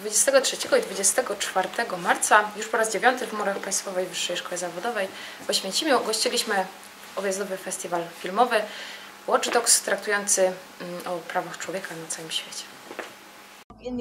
23 i 24 marca, już po raz dziewiąty w murach Państwowej Wyższej Szkoły Zawodowej w Oświęcimiu gościliśmy objazdowy festiwal filmowy Watch Dogs traktujący mm, o prawach człowieka na całym świecie. in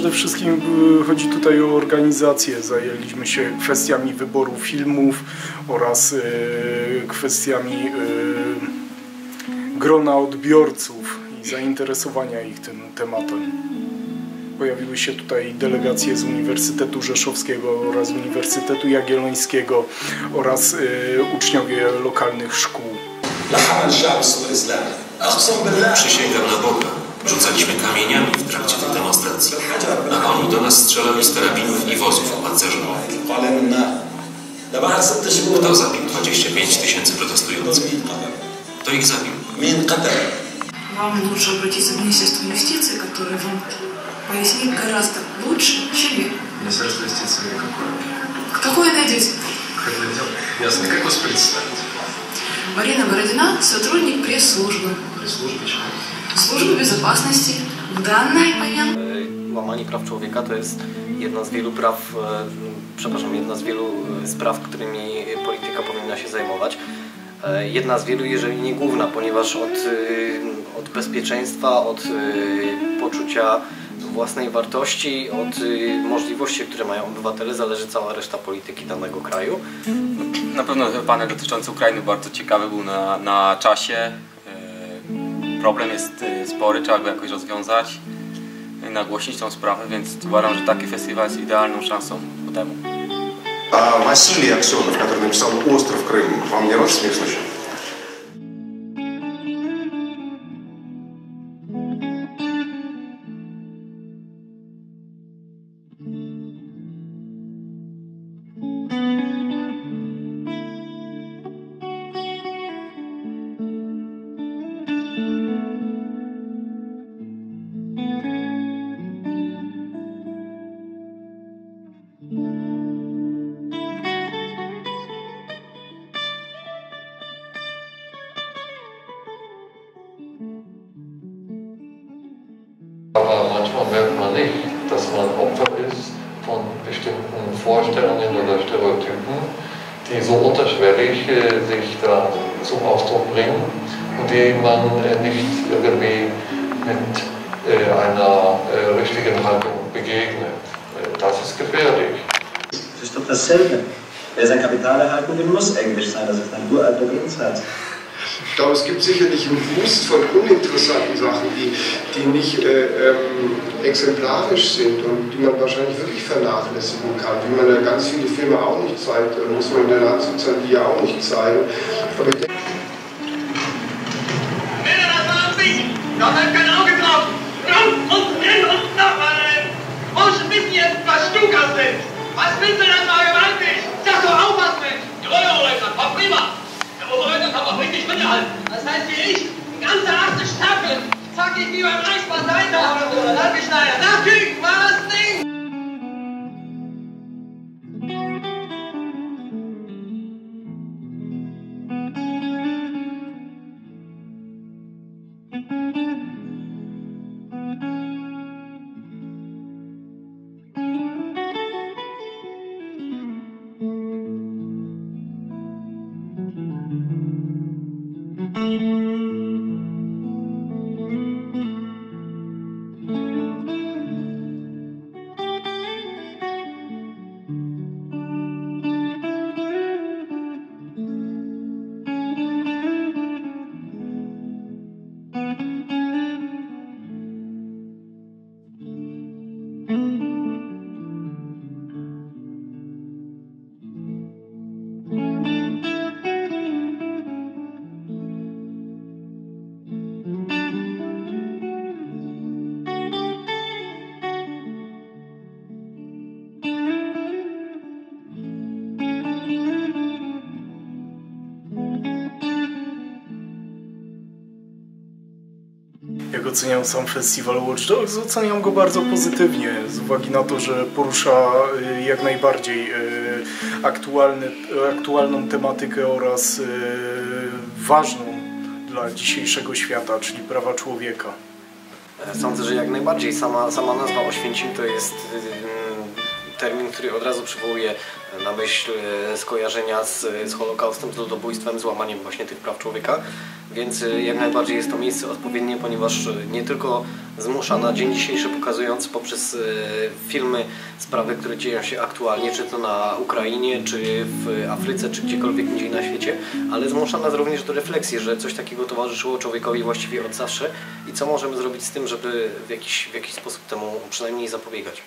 Przede wszystkim e, chodzi tutaj o organizację. Zajęliśmy się kwestiami wyboru filmów oraz e, kwestiami e, grona odbiorców i zainteresowania ich tym tematem. Pojawiły się tutaj delegacje z Uniwersytetu Rzeszowskiego oraz Uniwersytetu Jagiellońskiego oraz uczniowie lokalnych szkół. Przysięgam na Boga. Rzucaliśmy kamieniami w trakcie tych demonstracji, a oni do nas strzelali z karabinów i wozów opancerzonych. Kto zabił 25 tysięcy protestujących? To ich zabił. Вам нужно обратиться в Министерство юстиции, которое вам пояснит гораздо лучше, чем я. Министерство юстиции какое? Какое найдете? Какое дело? Ясно. Как вас представить? Марина Бородина, сотрудник пресс-службы. Пресс-службы чего? Службы безопасности. В данный момент Łamanie praw człowieka to jest jedna z wielu praw, e, przepraszam, jedna z wielu e, spraw, którymi polityka powinna się zajmować. E, Jedna z wielu, jeżeli nie główna, ponieważ od, e, od bezpieczeństwa, od e, poczucia własnej wartości, od e, możliwości, które mają obywatele, zależy cała reszta polityki danego kraju. Na pewno panel dotyczący Ukrainy bardzo ciekawy był na, na czasie. problem jest y, spory, trzeba go jakoś rozwiązać, nagłośnić tą sprawę, więc uważam, że taki festiwal jest idealną szansą ku temu. A Wasilij Aksionów, który napisał Ostrów Krym, wam nie rozśmieszno się? davon merkt man nicht, dass man Opfer ist von bestimmten Vorstellungen oder Stereotypen, die so unterschwellig äh, sich da zum Ausdruck bringen und die man äh, nicht irgendwie mit äh, einer äh, richtigen Haltung begegnet. Äh, das ist gefährlich. Es ist doch dasselbe. Wer sein Kapital erhalten will, muss Englisch sein. Das ist ein uralter Grundsatz. Ich glaube, es gibt sicherlich einen Wust von uninteressanten Sachen, die, die nicht äh, ähm, exemplarisch sind und die man wahrscheinlich wirklich vernachlässigen kann. Wie man ja ganz viele Filme auch nicht zeigt, äh, muss man in der Nazizeit die ja auch nicht zeigen. Aber ich denke, nicht wie beim Reichsparteitag oder so, oder Landesschneider. Oceniam sam festiwal Watch Dogs? Oceniam go bardzo pozytywnie, z uwagi na to, że porusza y, jak najbardziej y, aktualny, aktualną tematykę oraz y, ważną dla dzisiejszego świata, czyli prawa człowieka. Sądzę, że jak najbardziej sama, sama nazwa Oświęcim to jest termin, który od razu przywołuje na myśl e, skojarzenia z, z Holokaustem, z ludobójstwem, z łamaniem właśnie tych praw człowieka. Więc e, jak najbardziej jest to miejsce odpowiednie, ponieważ e, nie tylko zmusza na dzień dzisiejszy pokazując poprzez filmy sprawy, które dzieją się aktualnie, czy to na Ukrainie, czy w Afryce, czy gdziekolwiek indziej na świecie, ale zmusza nas również do refleksji, że coś takiego towarzyszyło człowiekowi właściwie od zawsze i co możemy zrobić z tym, żeby w jakiś, w jakiś sposób temu przynajmniej zapobiegać.